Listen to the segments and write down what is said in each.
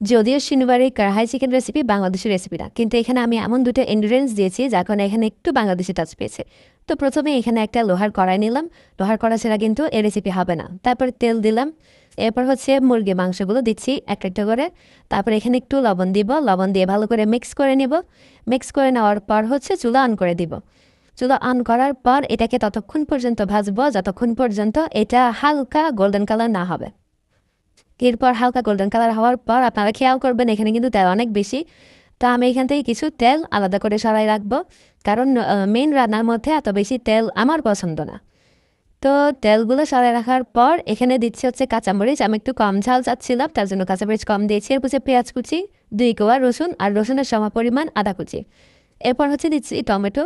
যদিও শনিবারে কড়াই চিকেন রেসিপি বাংলাদেশের রেসিপি না, কিন্তু এখানে আমি এমন দুটো ইনগ্রিডিয়েন্টস দিয়েছি যার কারণে এখানে একটু বাংলাদেশি টাচ পেয়েছে। তো প্রথমে এখানে একটা লোহার কড়াই নিলাম। লোহার কড়া ছাড়া কিন্তু এ রেসিপি হবে না। তারপর তেল দিলাম। এরপর হচ্ছে মুরগি মাংসগুলো দিচ্ছি একটা একটা করে। তারপর এখানে একটু লবণ দিব। লবণ দিয়ে ভালো করে মিক্স করে নেব। মিক্স করে নেওয়ার পর হচ্ছে চুলা অন করে দিব। চুলা অন করার পর এটাকে ততক্ষণ পর্যন্ত ভাজবো, যতক্ষণ পর্যন্ত এটা হালকা গোল্ডেন কালার না হবে। এরপর হালকা গোল্ডেন কালার হওয়ার পর আপনারা খেয়াল করবেন, এখানে কিন্তু তেল অনেক বেশি। তো আমি এখান থেকে কিছু তেল আলাদা করে সরাই রাখব। কারণ মেন রান্নার মধ্যে এত বেশি তেল আমার পছন্দ না। তো তেলগুলো সরাই রাখার পর এখানে দিচ্ছি হচ্ছে কাঁচামরিচ। আমি একটু কম ঝাল চাচ্ছিলাম, তার জন্য কাঁচামরিচ কম দিয়েছি। এরপর হচ্ছে পেঁয়াজ কুচি, দুই কোয়া রসুন আর রসুনের সম পরিমাণ আদা কুচি। এরপর হচ্ছে দিচ্ছি টমেটো।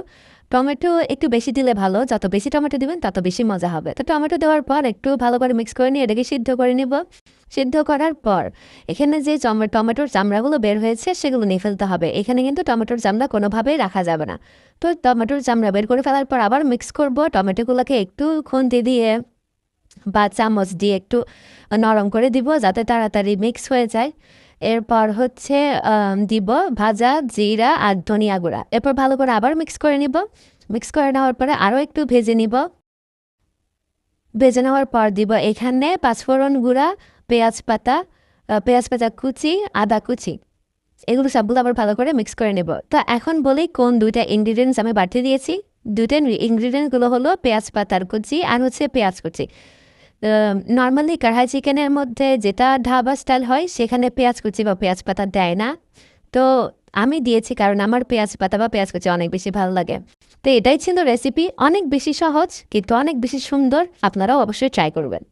টমেটো একটু বেশি দিলে ভালো, যত বেশি টমেটো দিবেন তত বেশি মজা হবে। তো টমেটো দেওয়ার পর একটু ভালো করে মিক্স করে নিয়ে এটাকে সিদ্ধ করে নিব। সিদ্ধ করার পর এখানে যে টমেটোর চামড়াগুলো বের হয়েছে সেগুলো নিয়ে ফেলতে হবে। এখানে কিন্তু টমেটোর চামড়া কোনোভাবেই রাখা যাবে না। তো টমেটোর চামড়া বের করে ফেলার পর আবার মিক্স করব। টমেটোগুলোকে একটু খুন্তি দিয়ে বা চামচ দিয়ে একটু নরম করে দিব যাতে তাড়াতাড়ি মিক্স হয়ে যায়। এরপর হচ্ছে দিব, ভাজা, জিরা আর ধনিয়া গুঁড়া। এরপর ভালো করে আবার মিক্স করে নিব। মিক্স করে নেওয়ার পরে আরও একটু ভেজে নিব। ভেজে নেওয়ার পর দিব এখানে পাঁচফোড়ন গুঁড়া, পেঁয়াজ পাতা পেঁয়াজ পাতা কুচি, আদা কুচি। এগুলো সবগুলো আবার ভালো করে মিক্স করে নেব। তো এখন বলি কোন দুইটা ইনগ্রিডিয়েন্টস আমি বাড়তে দিয়েছি। দুইটা ইনগ্রিডিয়েন্টগুলো হলো পেঁয়াজ পাতার কুচি আর হচ্ছে পেঁয়াজ কুচি। নর্মালি কড়াই চিকেনের মধ্যে যেটা ঢাবা স্টাইল হয়, সেখানে পেঁয়াজ কুচি বা পেঁয়াজ পাতা দেয় না। তো আমি দিয়েছি কারণ আমার পেঁয়াজ পাতা বা পেঁয়াজ কুচি অনেক বেশি ভালো লাগে। তো এটাই ছিল রেসিপি অনেক বেশি সহজ, কিন্তু অনেক বেশি সুন্দর। আপনারাও অবশ্যই ট্রাই করবেন।